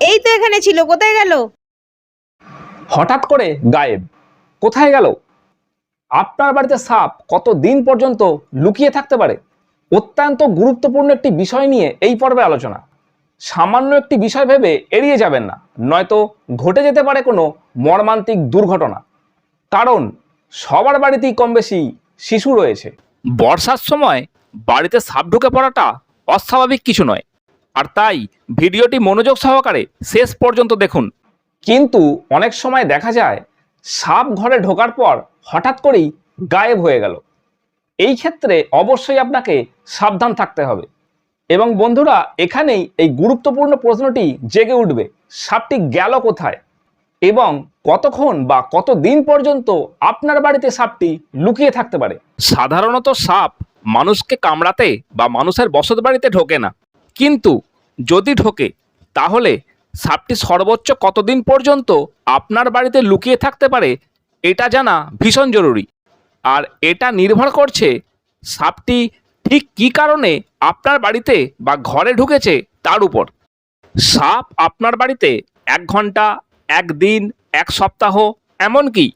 এই তো এখানে ছিল কোথায় গেল? হঠাৎ করে গায়েব কোথায় গেল? আপনার বাড়িতে সাপ কত দিন পর্যন্ত লুকিয়ে থাকতে পারে? অত্যন্ত গুরুত্বপূর্ণ একটি বিষয় নিয়ে এই পর্বে আলোচনা। সামান্য একটি বিষয় ভেবে এড়িয়ে যাবেন না নয়তো ঘটে যেতে পারে কোনো মর্মান্তিক দুর্ঘটনা। কারণ সবার বাড়িতেই কম বেশি শিশু রয়েছে। বর্ষার সময় বাড়িতে সাপ ঢুকে পড়াটা অস্বাভাবিক কিছু নয়। আর তাই ভিডিওটি মনোযোগ সহকারে শেষ পর্যন্ত দেখুন। কিন্তু অনেক সময় দেখা যায়, সাপ ঘরে ঢোকার পর হঠাৎ করেই গায়েব হয়ে গেল। এই ক্ষেত্রে অবশ্যই আপনাকে সাবধান থাকতে হবে। এবং বন্ধুরা, এখানেই এই গুরুত্বপূর্ণ প্রশ্নটি জেগে উঠবে, সাপটি গেল কোথায়? এবং কতক্ষণ বা কত দিন পর্যন্ত আপনার বাড়িতে সাপটি লুকিয়ে থাকতে পারে? সাধারণত সাপ মানুষকে কামড়াতে বা মানুষের বসত বাড়িতে ঢোকে না। কিন্তু যদি ঢোকে, তাহলে সাপটি সর্বোচ্চ কতদিন পর্যন্ত আপনার বাড়িতে লুকিয়ে থাকতে পারে, এটা জানা ভীষণ জরুরি। আর এটা নির্ভর করছে সাপটি ঠিক কী কারণে আপনার বাড়িতে বা ঘরে ঢুকেছে তার উপর। সাপ আপনার বাড়িতে এক ঘণ্টা একদিন এক সপ্তাহ, এমনকি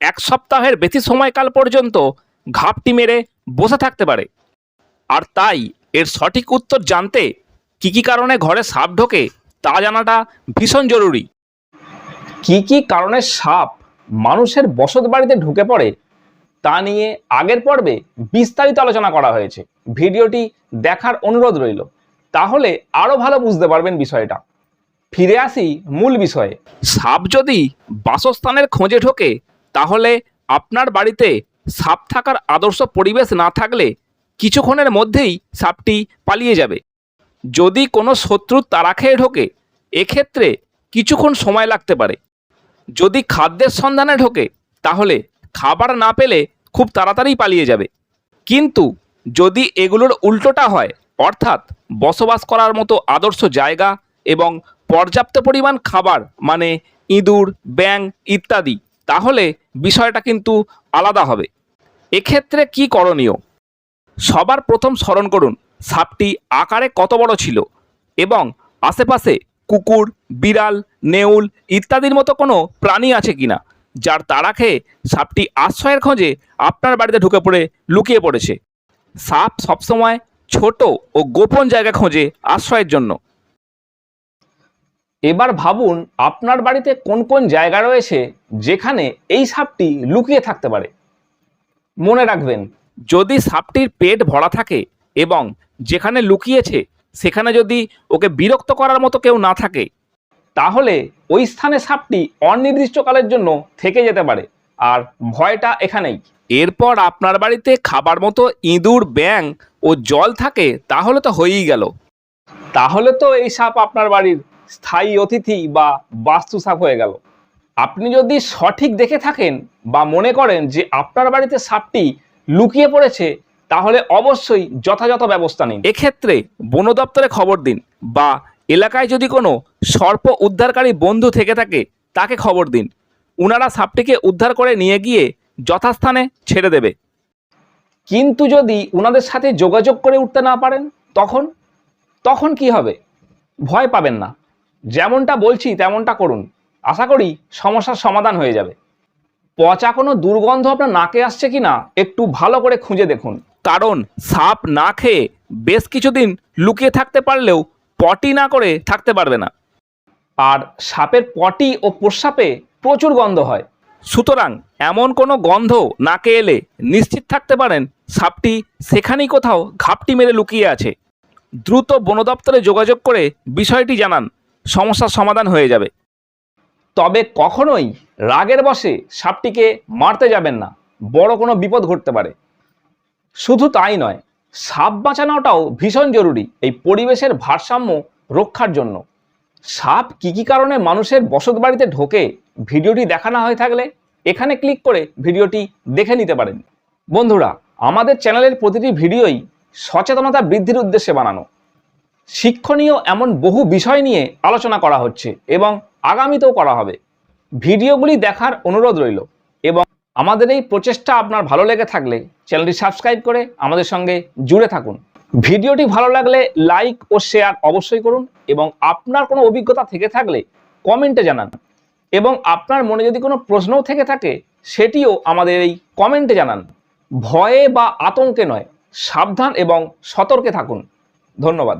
এক সপ্তাহের বেশি সময়কাল পর্যন্ত ঘাপটি মেরে বসে থাকতে পারে। আর তাই এর সঠিক উত্তর জানতে কী কী কারণে ঘরে সাপ ঢোকে তা জানাটা ভীষণ জরুরি। কি কি কারণে সাপ মানুষের বসত বাড়িতে ঢুকে পড়ে তা নিয়ে আগের পর্বে বিস্তারিত আলোচনা করা হয়েছে। ভিডিওটি দেখার অনুরোধ রইল। তাহলে আরও ভালো বুঝতে পারবেন বিষয়টা। ফিরে আসি মূল বিষয়ে। সাপ যদি বাসস্থানের খোঁজে ঢোকে, তাহলে আপনার বাড়িতে সাপ থাকার আদর্শ পরিবেশ না থাকলে কিছুক্ষণের মধ্যেই সাপটি পালিয়ে যাবে। যদি কোনো শত্রুর তারা খেয়ে ঢোকে, এক্ষেত্রে কিছুক্ষণ সময় লাগতে পারে। যদি খাদ্যের সন্ধানে ঢোকে, তাহলে খাবার না পেলে খুব তাড়াতাড়ি পালিয়ে যাবে। কিন্তু যদি এগুলোর উল্টোটা হয়, অর্থাৎ বসবাস করার মতো আদর্শ জায়গা এবং পর্যাপ্ত পরিমাণ খাবার মানে ইঁদুর ব্যাং ইত্যাদি, তাহলে বিষয়টা কিন্তু আলাদা হবে। এক্ষেত্রে কি করণীয়? সবার প্রথম স্মরণ করুন সাপটি আকারে কত বড় ছিল? এবং আশেপাশে কুকুর, বিড়াল, নেউল ইত্যাদির মতো কোনো প্রাণী আছে কিনা, যার তাড়া খেয়ে সাপটি আশ্রয়ের খোঁজে আপনার বাড়িতে ঢুকে পড়ে লুকিয়ে পড়েছে। সাপ সবসময় ছোট ও গোপন জায়গা খোঁজে আশ্রয়ের জন্য। এবার ভাবুন, আপনার বাড়িতে কোন কোন জায়গা রয়েছে যেখানে এই সাপটি লুকিয়ে থাকতে পারে? মনে রাখবেন, যদি সাপটির পেট ভরা থাকে এবং যেখানে লুকিয়েছে, সেখানে যদি ওকে বিরক্ত করার মতো কেউ না থাকে, তাহলে ওই স্থানে সাপটি অনির্দিষ্টকালের জন্য থেকে যেতে পারে। আর ভয়টা এখানেই। এরপর আপনার বাড়িতে খাবার মতো ইঁদুর ব্যাং ও জল থাকে, তাহলে তো হয়েই গেল। তাহলে তো এই সাপ আপনার বাড়ির স্থায়ী অতিথি বা বাস্তু সাপ হয়ে গেল। আপনি যদি সঠিক দেখে থাকেন বা মনে করেন যে আপনার বাড়িতে সাপটি লুকিয়ে পড়েছে তাহলে অবশ্যই যথাযথ ব্যবস্থা নিন। এক্ষেত্রে বন দপ্তরে খবর দিন বা এলাকায় যদি কোনো সর্প উদ্ধারকারী বন্ধু থেকে থাকে তাকে খবর দিন। উনারা সাপটিকে উদ্ধার করে নিয়ে গিয়ে যথাস্থানে ছেড়ে দেবে। কিন্তু যদি উনাদের সাথে যোগাযোগ করে উঠতে না পারেন তখন? তখন কি হবে? ভয় পাবেন না। যেমনটা বলছি তেমনটা করুন। আশা করি সমস্যার সমাধান হয়ে যাবে। পচা কোনো দুর্গন্ধ আপনার নাকে আসছে কি না একটু ভালো করে খুঁজে দেখুন। কারণ সাপ না খেয়ে বেশ কিছুদিন লুকিয়ে থাকতে পারলেও পটি না করে থাকতে পারবে না। আর সাপের পটি ও প্রস্রাপে প্রচুর গন্ধ হয়। সুতরাং এমন কোনো গন্ধ নাকে এলে নিশ্চিত থাকতে পারেন সাপটি সেখানেই কোথাও ঘাপটি মেরে লুকিয়ে আছে। দ্রুত বন দপ্তরে যোগাযোগ করে বিষয়টি জানান, সমস্যার সমাধান হয়ে যাবে। তবে কখনোই রাগের বশে সাপটিকে মারতে যাবেন না, বড় কোনো বিপদ ঘটতে পারে। শুধু তাই নয়, সাপ বাঁচানোটাও ভীষণ জরুরি এই পরিবেশের ভারসাম্য রক্ষার জন্য। সাপ কী কী কারণে মানুষের বসত বাড়িতে ঢোকে, ভিডিওটি দেখানো হয়ে থাকলে এখানে ক্লিক করে ভিডিওটি দেখে নিতে পারেন। বন্ধুরা, আমাদের চ্যানেলের প্রতিটি ভিডিওই সচেতনতা বৃদ্ধির উদ্দেশ্যে বানানো। শিক্ষণীয় এমন বহু বিষয় নিয়ে আলোচনা করা হচ্ছে এবং আগামীতেও করা হবে। ভিডিওগুলি দেখার অনুরোধ রইল এবং আমাদের এই প্রচেষ্টা আপনার ভালো লেগে থাকলে চ্যানেলটি সাবস্ক্রাইব করে আমাদের সঙ্গে জুড়ে থাকুন। ভিডিওটি ভালো লাগলে লাইক ও শেয়ার অবশ্যই করুন এবং আপনার কোনো অভিজ্ঞতা থেকে থাকলে কমেন্টে জানান। এবং আপনার মনে যদি কোনো প্রশ্নও থেকে থাকে, সেটিও আমাদের এই কমেন্টে জানান। ভয়ে বা আতঙ্কে নয়, সাবধান এবং সতর্কে থাকুন। ধন্যবাদ।